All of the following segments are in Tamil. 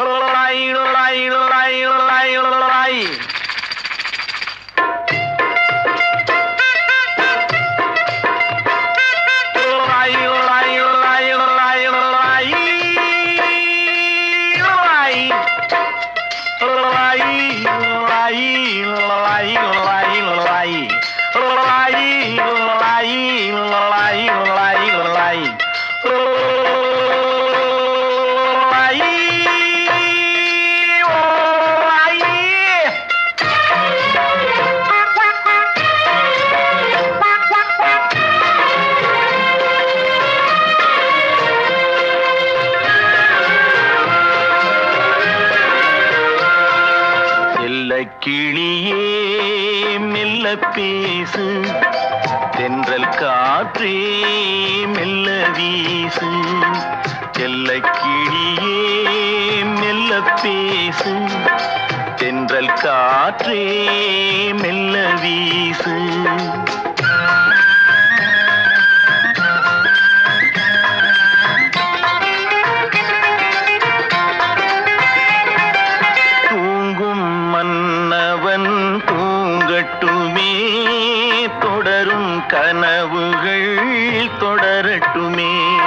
লড়াই লড়াই লড়াই লড়াই লড়াই கிளியே மெல்ல பேசு. தென்றல் காற்றே மெல்ல வீசு. செல்ல கிளியே மெல்ல பேசு. தென்றல் காற்றே மெல்ல வீசு கனவுகள் தொடரட்டுமே.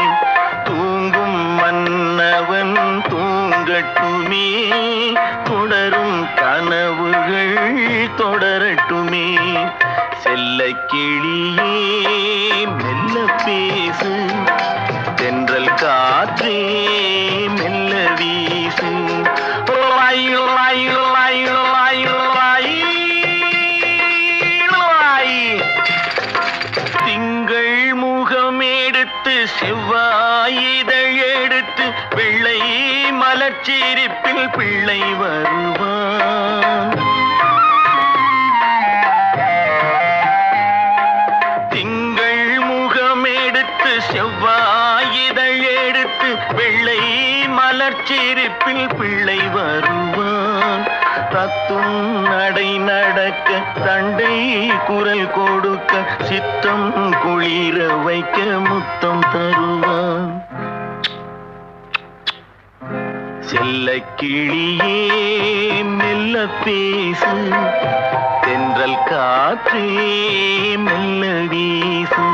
தூங்கும் மன்னவன் தூங்கட்டுமே. தொடரும் கனவுகள் தொடரட்டுமே. செல்ல கிளியே செவ்வாயிதழ் எடுத்து பிள்ளை மலர்ச்சிரிப்பில் பிள்ளை வருவான். திங்கள் முகம் எடுத்து செவ்வாயிதழ் எடுத்து வெள்ளை மலர்ச்சிரிப்பில் பிள்ளை வருவான் தத்தும் நடை நடக்க தண்டை குரல் கொடுக்க சித்தம் குளிர வைக்க முத்தம் தருவான். செல்ல கிளியே மெல்ல பேசு தென்றல் காற்றே மெல்ல வீசு.